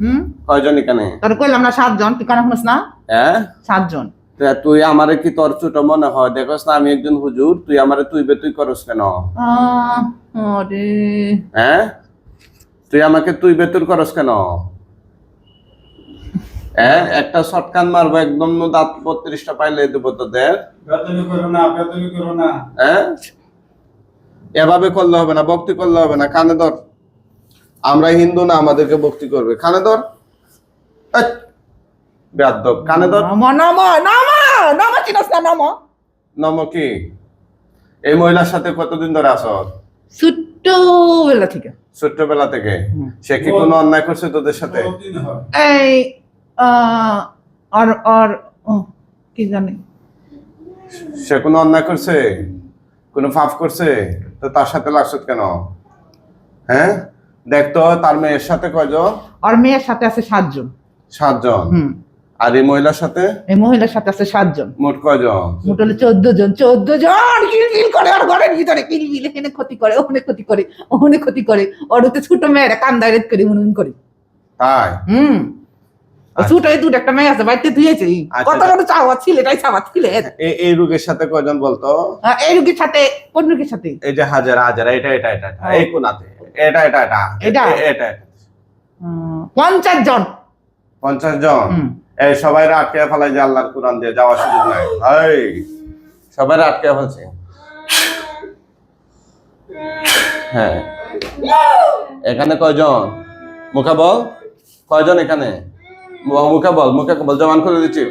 হুম? কয়জন এখানে? তোর কইলাম না সাতজন তুই কেন শুনিস না? হ্যাঁ? সাতজন। তুই আমারে কি তোর ছোট মনে হয়? দেখোস না আমি একজন হুজুর তুই আমারে তুই বে তুই করস কেন? হ্যাঁ? তুই আমাকে তুই বেতুর করস কেন? হ্যাঁ? একটা শটকান মারবো একদম দাঁত বত্রিশটা পাইলে দেবো তোদের। হ্যাঁ? এভাবে করলে হবে না ভক্তি করলে হবে না কানে ধর। আমরা হিন্দু না আমাদেরকে ভক্তি করবে। কানে ধর। বেয়াদ্দব কানে ধর। নম নম নম নম চিনস না নম। নম কি? এই মহিলার সাথে কতদিন ধরে আস ছোট্ট বেলা থেকে। ছোট্টবেলা থেকে? সে কি কোনো অন্যায় করছে তোদের সাথে? এই আহ, আর আর কি জানি। সে কোনো অন্যায় করছে? কোনো পাপ করছে? তো তার সাথে লাগছত কেন? হ্যাঁ? দেখতো তার মেয়ের সাথে কয়জন? আর মেয়ের সাথে আছে সাতজন। সাতজন? হুম। আর এই মহিলার সাথে? এই মহিলার সাথে আছে সাতজন। মোট কয়জন? মোট হলো চোদ্দ জন চোদ্দ জন কিলবিল করে আর ঘরের ভিতরে কিলবিল। এখানে ক্ষতি করে ওখানে ক্ষতি করে ওখানে ক্ষতি করে। ওর হতে ছোট মেয়েরা কান্দায় রেত করে হুন করে। তাই? হুম। আচ্ছা। ছোট এই দুটো একটা মেয়ে আছে বাড়িতে ধুয়েছে। আচ্ছা, কত বড় চাওয়া ছিল এটাই চাওয়া ছিল। এই রোগের সাথে কয়জন বলতো? এই রুগীর সাথে কোন রুগীর সাথে? এই যে হাজারা হাজারা এটা এটা এটা ও। এই কোনাতে। এটা এটা এটা। এটা? এটা। পঞ্চাশ জন। পঞ্চাশ জন। এই সবাই আটকে ফেলাই যে আল্লাহর কোরআন দিয়ে যাওয়ার সুযোগ নাই। এই সবাই আটকে ফেলছে। হ্যাঁ। এখানে কয়জন? মুখে বল। কয়জন এখানে? মুখে বল মুখে বল জমান করে দিচ্ছি।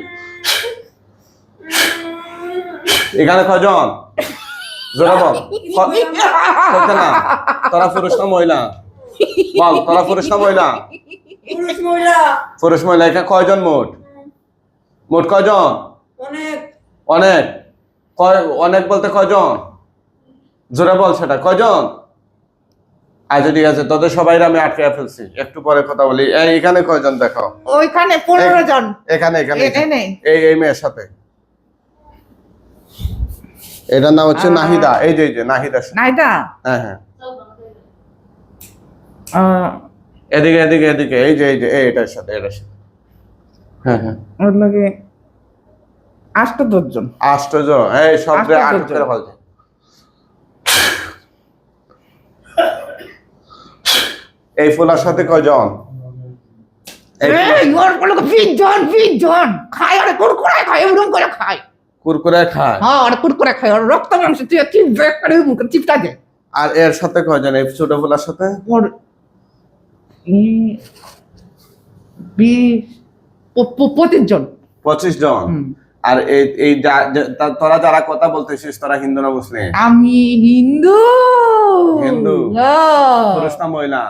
এখানে কয়জন? জোরে বল। ক- না। তোরা পুরুষ না মহিলা? বল তোরা পুরুষ না মহিলা? পুরুষ মহিলা। পুরুষ মহিলা এখানে কয়জন মোট? মোট কয়জন? অনেক। অনেক। অনেক বলতে কয়জন? জোরে বল সেটা কয়জন? আচ্ছা ঠিক আছে তোদের সবাই আমি আটকে ফেলছি। একটু পরে কথা বলি। এই এখানে কয়জন দেখো ওইখানে পনেরো জন। এখানে এখানে। এখানে। এই এই মেয়ের সাথে। এটার নাম হচ্ছে নাহিদা। এই যে এই যে নাহিদা না হ্যাঁ হ্যাঁ। এদিকে এদিকে এদিকে। এই যে এই যে এই এটার সাথে এটার সাথে। হ্যাঁ হ্যাঁ। ওর লাগে আষ্ট দশজন আশ্চর্য এই শব্দে আশ্চর্য। আটক করে ফেলছে এই ফুলার সাথে এই ওর জন জন খায় আরে খায় এরকম করে খায়। কুরকুরে খায়। হ্যাঁ আরে কুরকুরে খায়। ওর রক্ত মাংস তুই চিপবে করে মুখে চিপটা দে। আর এর সাথে কয়জন এই ছোট সাথে? ওর বিশ পঁচিশ জন। পঁচিশ জন? আর এই তোরা যারা কথা বলতেছিস তোরা হিন্দু না মুসলিম? আমি হিন্দু। হিন্দু? পুরুষ না মহিলা?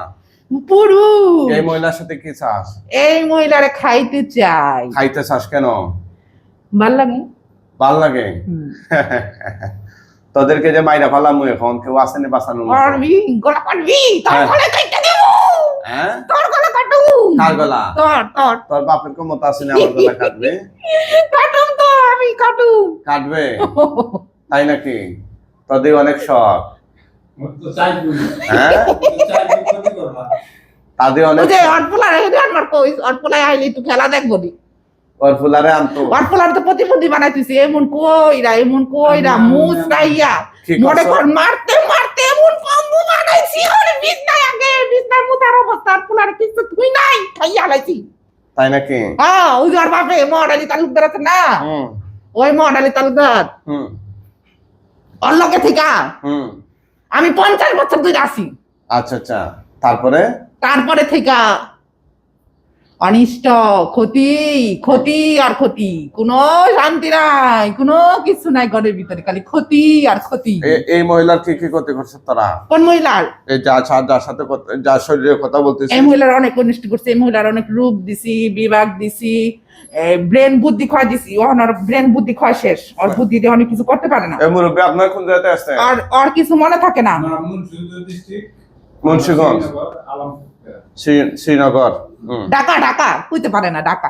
পুরুষ। এই মহিলার সাথে কি চাস? এই মহিলারে খাইতে চাই। খাইতে চাস কেন? ভালো লাগে। ভালো লাগে। তোদেরকে যে মাইরা ফালাম এখন কেউ আসেনি বাঁচানোর মতো। পারবি গলা কাটবি তোর। গলা কাটতে দেব। হ্যাঁ? তোর গলা কাটু কার গলা? তোর তোর। তোর বাপের ক্ষমতা আছে না আমার গলা কাটবে? কাটুম তো আমি কাটু কাটবে? তাই নাকি? তোদের অনেক শখ। হ্যাঁ? তাদের অনেক আইলি তুই খেলা দেখব নি? ওর ফুলারে আনতো অটপোলার তো প্রতিবন্ধী বানাইতেছি এমন কইরা এমন কইরা মুস রাইয়া মনে কর মারতে মারতে এমন কম্বু বানাইছি ওরে বিছনায় আগে বিছনায় মুতার অবস্থা অটপোলার কিছু তুই নাই খাইয়া লাইছি তাই নাকি হ্যাঁ ওই যে বাপে মডালি তালুকদার আছে না ওই মডালি তালুকদার হুম ওর লগে থেকে আমি পঞ্চাশ বছর ধরে আসি আচ্ছা আচ্ছা। তারপরে? তারপরে থেকে অনিষ্ট ক্ষতি ক্ষতি আর ক্ষতি। কোনো শান্তি নাই কোনো কিছু নাই ঘরের ভিতরে খালি ক্ষতি আর ক্ষতি। এ- এই মহিলার কি কি করতে করছে তারা? কোন মহিলার? এই যা যা- যার সাথে যার শরীরে কথা বলতেছে। এই মহিলার অনেক অনিষ্ট করছে এই মহিলার অনেক রূপ দিছি বিভাগ দিছি ব্রেন বুদ্ধি ক্ষয় দিছি। ওর ব্রেন বুদ্ধি ক্ষয় শেষ। ওর বুদ্ধি দিয়ে অনেক কিছু করতে পারে না। এই মুরব্বী আপনার কোন জায়গাতে আসছে আর ওর কিছু মনে থাকে না। মুন্সিগঞ্জ মুন্সিগঞ্জ? আলম শ্রী- শ্রীনগর। ঢাকা ঢাকা হইতে পারে না ঢাকা।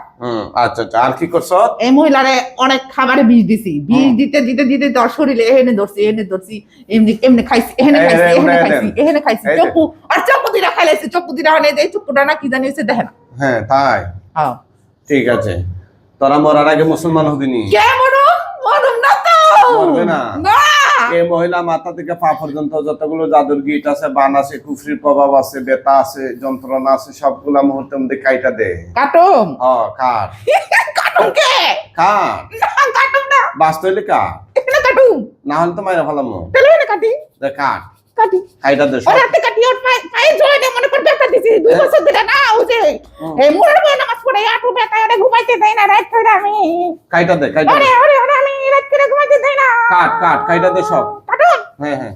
আচ্ছা আচ্ছা আর কি করছ? এই মহিলারে অনেক খাবারে বিষ দিছি। বিষ দিতে দিতে দিতে তোর শরীরে এহেনে ধরছি এহেনে ধরছি এমনি এমনি খাইছি এহেনে খাইছি এহেনে খাইছি। এহেনে খাইছি। চপ্পু আর চপ্পু দিরা খাইলাইছি চপ্পু দিরা হলে এই চপ্পুটা না কি জানি হচ্ছে দেখে না হ্যাঁ তাই। হ্যাঁ। ঠিক আছে। তোরা মরার আগে মুসলমান হবিনি কে মরুম মরুম না তো। মরবে না। না। এই মহিলা মাথা থেকে পা পর্যন্ত যতগুলো জাদুর গিট আছে বান আছে কুফরির প্রভাব আছে বেতা আছে যন্ত্রণা আছে সবগুলা মধ্যে কাইটা দে। কাটুম? ও কাট। কাটুম কে? কাট। না কাটুম না। বাঁচতে হইলে কাট। এখানে কাটুম। না হলে তো মাইরা ফেলাম। তাহলে এখানে কাটি। দে কাট। কাটি। কাইটা দে ওর হাতে কাটি ওর পায়ে পায়ে জয়েনে মনে করে ব্যথা দিছি দুই বছর ধরে না ও যে এই মোড়ের বয়ে নামাজ পড়ে আটু ব্যথা ওরে ঘুমাইতে না রাত করে আমি। কাইটা দে কাইটা রাত করে ঘুমাইতে দেয় না। কাট কাট কাইটা দে সব। কাটুন হ্যাঁ হ্যাঁ।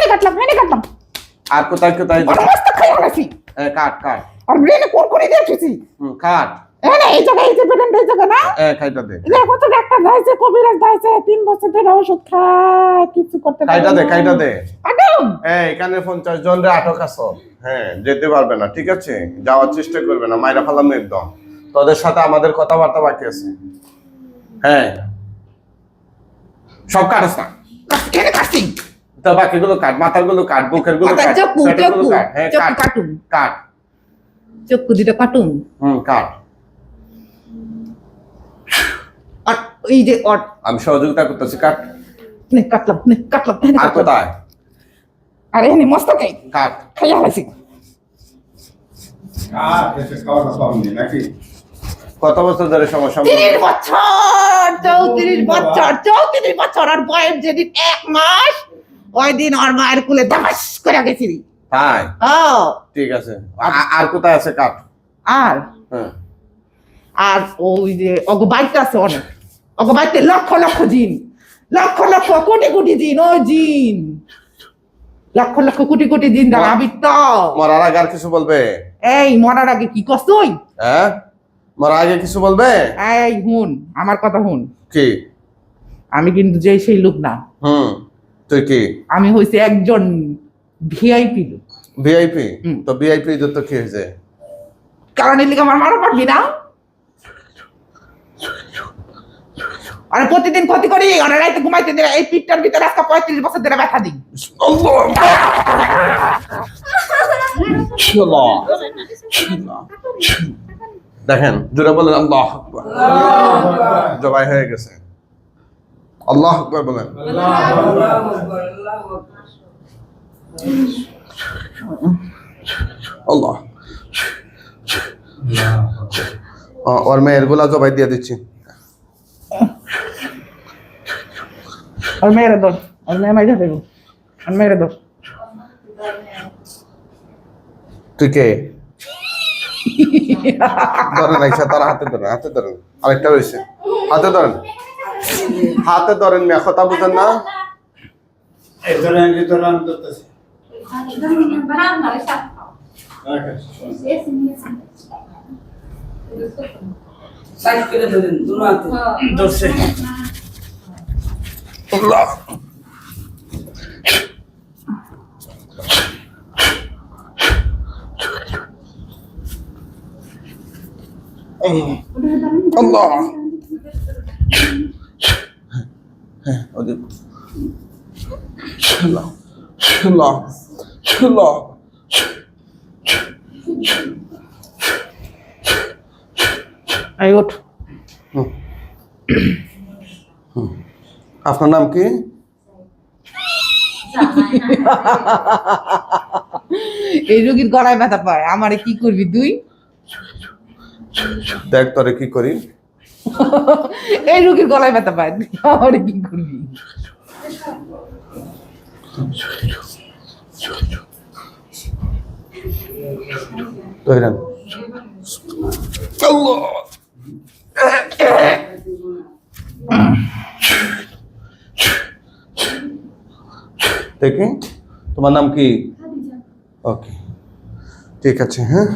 নে কাটলাম আর কোথায় কোথায় মস্ত খাই গেছি হ্যাঁ, কাট কাট। আর ব্রেনে কোর করে দিয়েছি হুম, কাট। এনে এই জায়গায় এই যে বেরেন এই জায়গা না? হ্যাঁ কাইটা দে। দেখো তো ডাক্তার যাইছে কবিরাজ যাইছে তিন বছর ধরে ওষুধ খায় কিছু করতে পারে কাইটা দে কাইটা দে। হ্যাঁ এখানে পঞ্চাশ জন রে আটক আছো। হ্যাঁ যেতে পারবে না ঠিক আছে? যাওয়ার চেষ্টা করবে না মাইরা ফালাম একদম। তোদের সাথে আমাদের কথাবার্তা বাকি আছে। হ্যাঁ। সব কাটস না এনে কাটছি তো বাকিগুলো কাট মাথার কাট বুকেরগুলো কাট চক্ষু পেটেরগুলো চক্ষু কাট হ্যাঁ কাট কাটুন। কাট। চক্ষু দুটো কাটুন। হুম কাট। আর এই যে অট আমি সহযোগিতা করতেছি কাট। নে কাটলাম নে কাটলাম আর কোথায়? আর মস্ত কাট। খাইয়া এসে নাকি? কত বছর ধরে সমস্যা তিরিশ বছর চৌত্রিশ বছর চৌত্রিশ বছর আর বয়স যেদিন এক মাস ওই দিন ওর মায়ের কুলে দামাস করে গেছি। তাই? ও। ঠিক আছে। আর কোথায় আছে কাট আর? হ্যাঁ। আর ওই যে অগ বাড়িতে আছে অনেক। অগ বাড়িতে লক্ষ লক্ষ জিন। লক্ষ লক্ষ কোটি কোটি জিন ও জিন। লক্ষ লক্ষ কোটি কোটি জিন দ্বারা তো মরার আগে আর কিছু বলবে? এই মরার আগে কি কষ্টই হ্যাঁ? মরার আগে কিছু বলবে? এই হুন আমার কথা হুন। কি? আমি কিন্তু যে সেই লোক না। হুম তুই কি? আমি হইছে একজন ভিআইপি লোক। ভিআইপি হুম। তো ভিআইপি তো কি হয়েছে? কারণ এর লিগে আমার মারা পারবি না। আর প্রতিদিন ক্ষতি করি আর রাইতে ঘুমাইতে দিলে এই পিঠটার ভিতরে আজকে পঁয়ত্রিশ বছর ধরে ব্যথা দিই। দেখেন জোরে বলেন আল্লাহ আকবার। জবাই হয়ে গেছে। আল্লাহ আকবার বলেন। আল্লাহ। ওর মেয়েরগুলা জবাই দিয়ে দিচ্ছি। আর মেয়েরা দোষ আর মেয়ে মাইজা দেবো। আর মেয়েরা দোষ। তুই কে? ধরেন আইসা তার হাতে ধরেন হাতে ধরেন। আরেকটা রয়েছে হাতে ধরেন। হাতে ধরেন মেয়ে কথা বুঝেন না? ধরেন দুনো হাতে ধরছে আল্লাহ। হ্যাঁ ওদের ছিল ছিল ছিল। এই ওঠ। আপনার নাম কি? এই রোগীর গড়ায় ব্যথা পায়। আমারে কি করবি তুই? দেখ তোরে কি করি। এই রোগীর গলায় ব্যথা পায়। তুই কি করবি? ধরেন দেখি তোমার নাম কি? ওকে। ঠিক আছে হ্যাঁ?